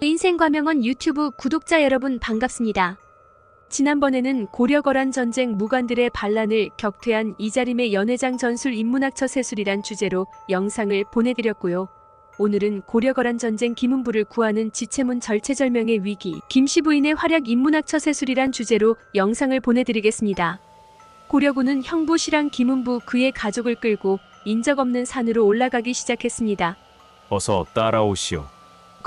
인생과명원 유튜브 구독자 여러분 반갑습니다. 지난번에는 고려거란 전쟁 무관들의 반란을 격퇴한 이자림의 연회장 전술 인문학처 세술이란 주제로 영상을 보내드렸고요. 오늘은 고려거란 전쟁 김은부를 구하는 지체문 절체절명의 위기, 김씨 부인의 활약 인문학처 세술이란 주제로 영상을 보내드리겠습니다. 고려군은 형부 실랑 김은부 그의 가족을 끌고 인적 없는 산으로 올라가기 시작했습니다. 어서 따라오시오.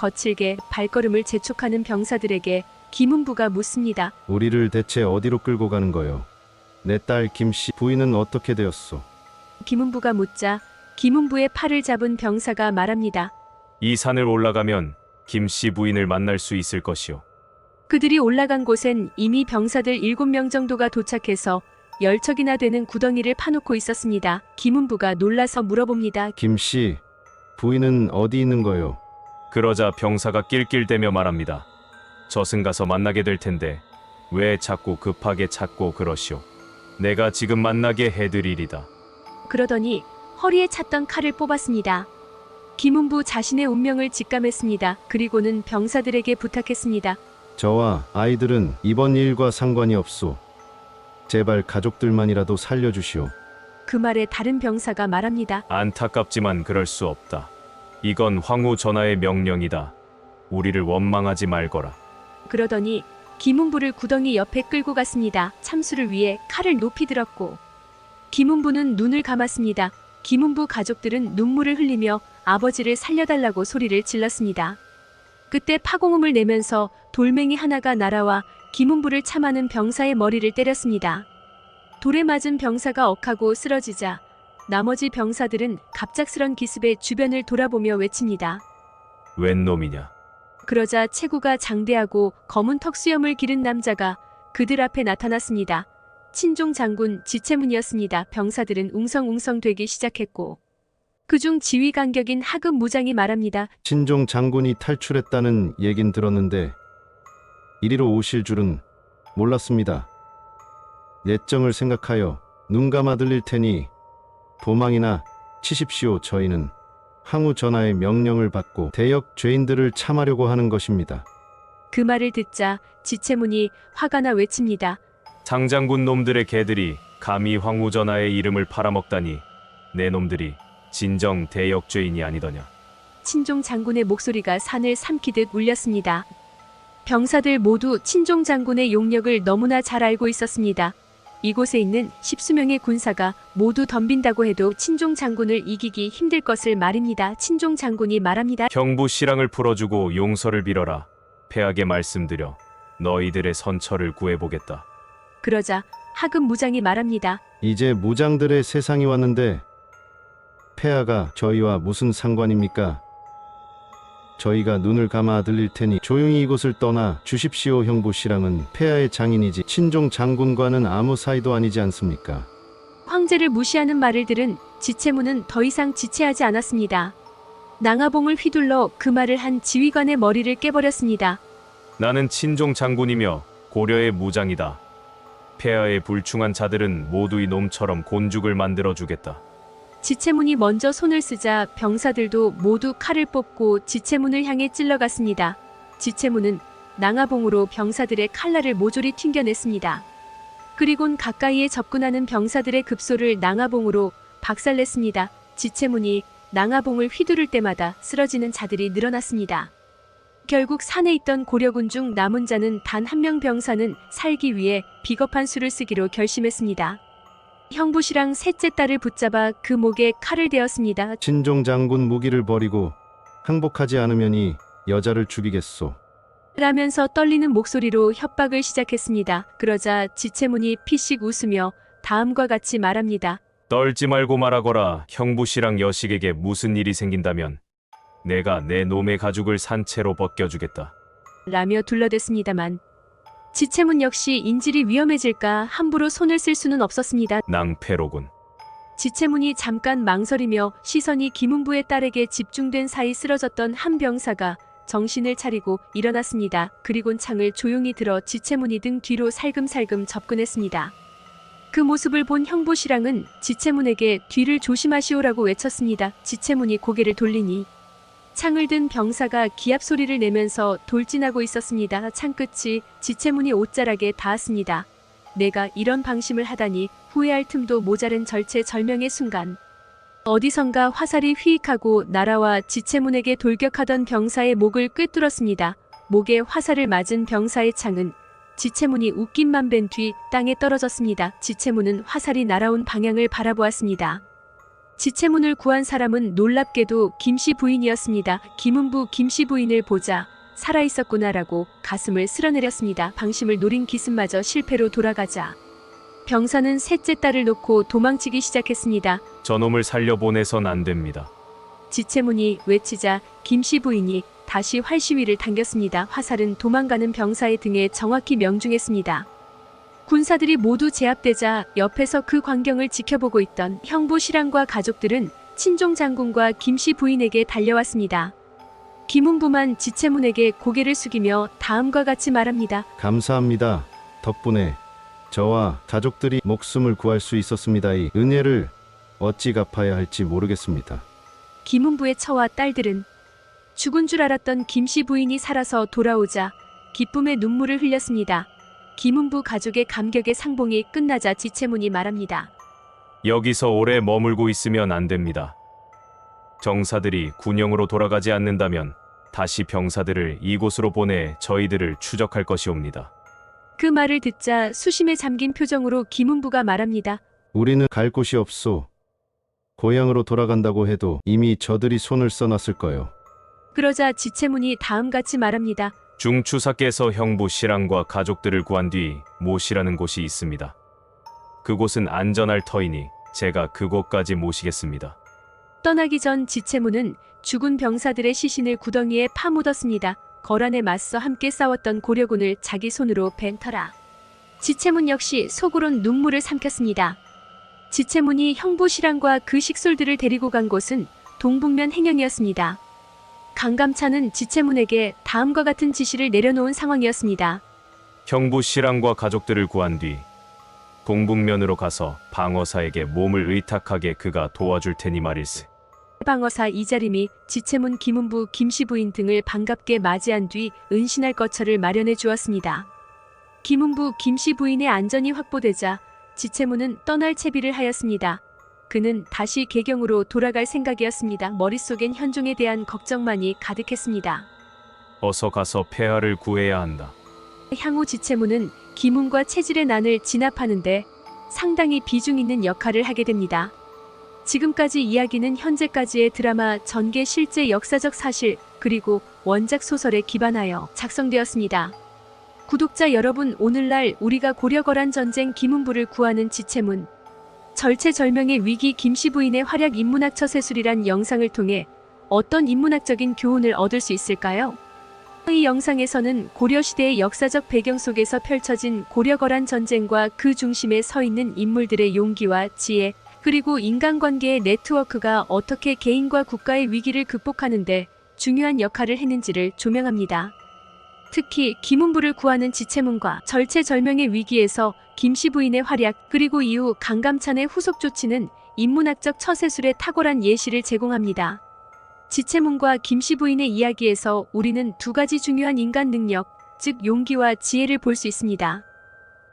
거칠게 발걸음을 재촉하는 병사들에게 김은부가 묻습니다. 우리를 대체 어디로 끌고 가는 거요? 내 딸 김씨 부인은 어떻게 되었소? 김은부가 묻자 김은부의 팔을 잡은 병사가 말합니다. 이 산을 올라가면 김씨 부인을 만날 수 있을 것이오. 그들이 올라간 곳엔 이미 병사들 7명 정도가 도착해서 열척이나 되는 구덩이를 파놓고 있었습니다. 김은부가 놀라서 물어봅니다. 김씨 부인은 어디 있는 거요? 그러자 병사가 낄낄대며 말합니다. 저승 가서 만나게 될 텐데 왜 자꾸 급하게 찾고 그러시오. 내가 지금 만나게 해드리리다. 그러더니 허리에 찼던 칼을 뽑았습니다. 김은부 자신의 운명을 직감했습니다. 그리고는 병사들에게 부탁했습니다. 저와 아이들은 이번 일과 상관이 없소. 제발 가족들만이라도 살려주시오. 그 말에 다른 병사가 말합니다. 안타깝지만 그럴 수 없다. 이건 황후 전하의 명령이다. 우리를 원망하지 말거라. 그러더니 김은부를 구덩이 옆에 끌고 갔습니다. 참수를 위해 칼을 높이 들었고 김은부는 눈을 감았습니다. 김은부 가족들은 눈물을 흘리며 아버지를 살려달라고 소리를 질렀습니다. 그때 파공음을 내면서 돌멩이 하나가 날아와 김은부를 참하는 병사의 머리를 때렸습니다. 돌에 맞은 병사가 억하고 쓰러지자 나머지 병사들은 갑작스런 기습에 주변을 돌아보며 외칩니다. 웬 놈이냐? 그러자 체구가 장대하고 검은 턱수염을 기른 남자가 그들 앞에 나타났습니다. 친종 장군 지체문이었습니다. 병사들은 웅성웅성 되기 시작했고 그중 지휘 간격인 하급 무장이 말합니다. 신종 장군이 탈출했다는 얘긴 들었는데 이리로 오실 줄은 몰랐습니다. 예정을 생각하여 눈 감아 들릴 테니 도망이나 치십시오. 저희는 항우 전하의 명령을 받고 대역 죄인들을 참하려고 하는 것입니다. 그 말을 듣자 지체문이 화가 나 외칩니다. 상장군 놈들의 개들이 감히 황후 전하의 이름을 팔아먹다니 내 놈들이 진정 대역죄인이 아니더냐. 친종 장군의 목소리가 산을 삼키듯 울렸습니다. 병사들 모두 친종 장군의 용력을 너무나 잘 알고 있었습니다. 이곳에 있는 십수명의 군사가 모두 덤빈다고 해도 친종 장군을 이기기 힘들 것을 말입니다. 친종 장군이 말합니다. 형부 실랑을 풀어주고 용서를 빌어라. 패하게 말씀드려 너희들의 선처를 구해보겠다. 그러자 하급 무장이 말합니다. 이제 무장들의 세상이 왔는데 폐하가 저희와 무슨 상관입니까? 저희가 눈을 감아 들릴 테니 조용히 이곳을 떠나 주십시오 형부 씨랑은 폐하의 장인이지 친종 장군과는 아무 사이도 아니지 않습니까? 황제를 무시하는 말을 들은 지체문은 더 이상 지체하지 않았습니다. 낭하봉을 휘둘러 그 말을 한 지휘관의 머리를 깨버렸습니다. 나는 친종 장군이며 고려의 무장이다. 폐하의 불충한 자들은 모두 이 놈처럼 곤죽을 만들어 주겠다. 지체문이 먼저 손을 쓰자 병사들도 모두 칼을 뽑고 지체문을 향해 찔러갔습니다. 지체문은 낭하봉으로 병사들의 칼날을 모조리 튕겨냈습니다. 그리곤 가까이에 접근하는 병사들의 급소를 낭하봉으로 박살냈습니다. 지체문이 낭하봉을 휘두를 때마다 쓰러지는 자들이 늘어났습니다. 결국 산에 있던 고려군 중 남은 자는 단 한 명 병사는 살기 위해 비겁한 수를 쓰기로 결심했습니다. 형부씨랑 셋째 딸을 붙잡아 그 목에 칼을 대었습니다. 친종 장군 무기를 버리고 항복하지 않으면 이 여자를 죽이겠소. 라면서 떨리는 목소리로 협박을 시작했습니다. 그러자 지체문이 피식 웃으며 다음과 같이 말합니다. 떨지 말고 말하거라. 형부씨랑 여식에게 무슨 일이 생긴다면 내가 내 놈의 가죽을 산채로 벗겨주겠다. 라며 둘러댔습니다만 지체문 역시 인질이 위험해질까 함부로 손을 쓸 수는 없었습니다. 낭패로군. 지체문이 잠깐 망설이며 시선이 김은부의 딸에게 집중된 사이 쓰러졌던 한 병사가 정신을 차리고 일어났습니다. 그리곤 창을 조용히 들어 지체문이 등 뒤로 살금살금 접근했습니다. 그 모습을 본 형부 신랑은 지체문에게 뒤를 조심하시오라고 외쳤습니다. 지체문이 고개를 돌리니 창을 든 병사가 기합 소리를 내면서 돌진하고 있었습니다. 창끝이 지체문이 옷자락에 닿았습니다. 내가 이런 방심을 하다니 후회할 틈도 모자른 절체절명의 순간. 어디선가 화살이 휘익하고 날아와 지체문에게 돌격하던 병사의 목을 꿰뚫었습니다. 목에 화살을 맞은 병사의 창은 지체문이 웃김만 뺀뒤 땅에 떨어졌습니다. 지체문은 화살이 날아온 방향을 바라보았습니다. 지체문을 구한 사람은 놀랍게도 김씨 부인이었습니다. 김은부 김씨 부인을 보자 살아있었구나라고 가슴을 쓸어내렸습니다. 방심을 노린 기습마저 실패로 돌아가자. 병사는 셋째 딸을 놓고 도망치기 시작했습니다. 저놈을 살려보내선 안 됩니다. 지체문이 외치자 김씨 부인이 다시 활시위를 당겼습니다. 화살은 도망가는 병사의 등에 정확히 명중했습니다. 군사들이 모두 제압되자 옆에서 그 광경을 지켜보고 있던 형부 신랑과 가족들은 친종 장군과 김씨 부인에게 달려왔습니다. 김은부만 지체문에게 고개를 숙이며 다음과 같이 말합니다. 감사합니다. 덕분에 저와 가족들이 목숨을 구할 수 있었습니다. 이 은혜를 어찌 갚아야 할지 모르겠습니다. 김은부의 처와 딸들은 죽은 줄 알았던 김씨 부인이 살아서 돌아오자 기쁨의 눈물을 흘렸습니다. 김은부 가족의 감격의 상봉이 끝나자 지체문이 말합니다. 여기서 오래 머물고 있으면 안 됩니다. 정사들이 군영으로 돌아가지 않는다면 다시 병사들을 이곳으로 보내 저희들을 추적할 것이옵니다. 그 말을 듣자 수심에 잠긴 표정으로 김은부가 말합니다. 우리는 갈 곳이 없소. 고향으로 돌아간다고 해도 이미 저들이 손을 써놨을 거요. 그러자 지체문이 다음같이 말합니다. 중추사께서 형부 신랑과 가족들을 구한 뒤 모시라는 곳이 있습니다. 그곳은 안전할 터이니 제가 그곳까지 모시겠습니다. 떠나기 전 지체문은 죽은 병사들의 시신을 구덩이에 파묻었습니다. 거란에 맞서 함께 싸웠던 고려군을 자기 손으로 벤 터라. 지체문 역시 속으론 눈물을 삼켰습니다. 지체문이 형부 신랑과 그 식솔들을 데리고 간 곳은 동북면 행영이었습니다. 강감차는 지체문에게 다음과 같은 지시를 내려놓은 상황이었습니다. 형부 신랑과 가족들을 구한 뒤 동북면으로 가서 방어사에게 몸을 의탁하게 그가 도와줄 테니 말일세. 방어사 이자림이 지체문 김은부 김씨 부인 등을 반갑게 맞이한 뒤 은신할 거처를 마련해 주었습니다. 김은부 김씨 부인의 안전이 확보되자 지체문은 떠날 채비를 하였습니다. 그는 다시 개경으로 돌아갈 생각이었습니다. 머릿속엔 현종에 대한 걱정만이 가득했습니다. 어서 가서 폐하를 구해야 한다. 향후 지체문은 기문과 체질의 난을 진압하는데 상당히 비중 있는 역할을 하게 됩니다. 지금까지 이야기는 현재까지의 드라마 전개 실제 역사적 사실 그리고 원작 소설에 기반하여 작성되었습니다. 구독자 여러분 오늘날 우리가 고려거란 전쟁 김은부를 구하는 지체문 절체절명의 위기 김씨 부인의 활약 인문학 처세술이란 영상을 통해 어떤 인문학적인 교훈을 얻을 수 있을까요? 이 영상에서는 고려시대의 역사적 배경 속에서 펼쳐진 고려거란 전쟁과 그 중심에 서 있는 인물들의 용기와 지혜, 그리고 인간관계의 네트워크가 어떻게 개인과 국가의 위기를 극복하는데 중요한 역할을 했는지를 조명합니다. 특히 김은부를 구하는 지체문과 절체절명의 위기에서 김씨 부인의 활약 그리고 이후 강감찬의 후속 조치는 인문학적 처세술의 탁월한 예시를 제공합니다. 지체문과 김씨 부인의 이야기에서 우리는 두 가지 중요한 인간 능력, 즉 용기와 지혜를 볼 수 있습니다.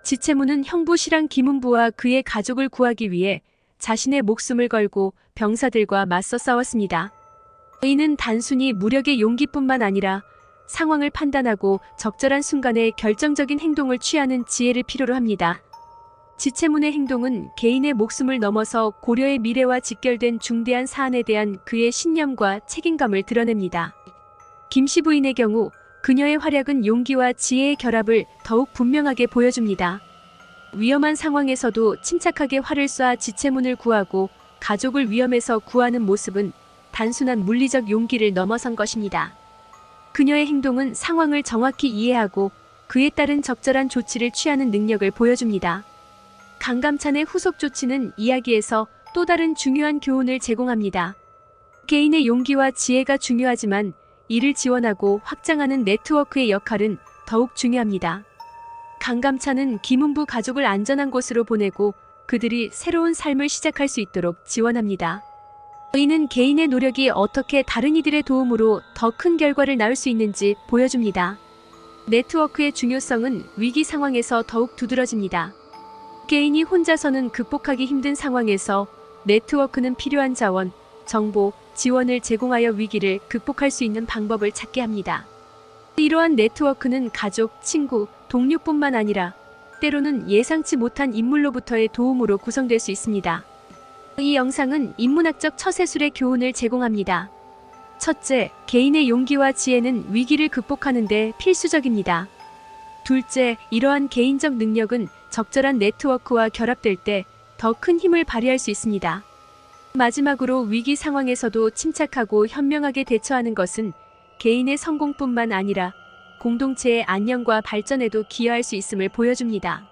지체문은 형부 신랑 김은부와 그의 가족을 구하기 위해 자신의 목숨을 걸고 병사들과 맞서 싸웠습니다. 이는 단순히 무력의 용기뿐만 아니라 상황을 판단하고 적절한 순간에 결정적인 행동을 취하는 지혜를 필요로 합니다. 지체문의 행동은 개인의 목숨을 넘어서 고려의 미래와 직결된 중대한 사안에 대한 그의 신념과 책임감을 드러냅니다. 김씨 부인의 경우 그녀의 활약은 용기와 지혜의 결합을 더욱 분명하게 보여줍니다. 위험한 상황에서도 침착하게 활을 쏴 지체문을 구하고 가족을 위험에서 구하는 모습은 단순한 물리적 용기를 넘어선 것입니다. 그녀의 행동은 상황을 정확히 이해하고 그에 따른 적절한 조치를 취하는 능력을 보여줍니다. 강감찬의 후속 조치는 이야기에서 또 다른 중요한 교훈을 제공합니다. 개인의 용기와 지혜가 중요하지만 이를 지원하고 확장하는 네트워크의 역할은 더욱 중요합니다. 강감찬은 김은부 가족을 안전한 곳으로 보내고 그들이 새로운 삶을 시작할 수 있도록 지원합니다. 이는 개인의 노력이 어떻게 다른 이들의 도움으로 더 큰 결과를 낳을 수 있는지 보여줍니다. 네트워크의 중요성은 위기 상황에서 더욱 두드러집니다. 개인이 혼자서는 극복하기 힘든 상황에서 네트워크는 필요한 자원, 정보, 지원을 제공하여 위기를 극복할 수 있는 방법을 찾게 합니다. 이러한 네트워크는 가족, 친구, 동료뿐만 아니라 때로는 예상치 못한 인물로부터의 도움으로 구성될 수 있습니다. 이 영상은 인문학적 처세술의 교훈을 제공합니다. 첫째, 개인의 용기와 지혜는 위기를 극복하는 데 필수적입니다. 둘째, 이러한 개인적 능력은 적절한 네트워크와 결합될 때 더 큰 힘을 발휘할 수 있습니다. 마지막으로 위기 상황에서도 침착하고 현명하게 대처하는 것은 개인의 성공뿐만 아니라 공동체의 안녕과 발전에도 기여할 수 있음을 보여줍니다.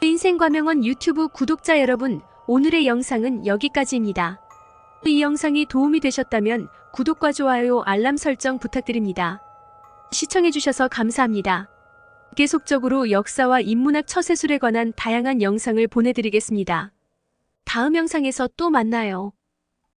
인생과명원 유튜브 구독자 여러분, 오늘의 영상은 여기까지입니다. 이 영상이 도움이 되셨다면 구독과 좋아요, 알람 설정 부탁드립니다. 시청해주셔서 감사합니다. 계속적으로 역사와 인문학 처세술에 관한 다양한 영상을 보내드리겠습니다. 다음 영상에서 또 만나요.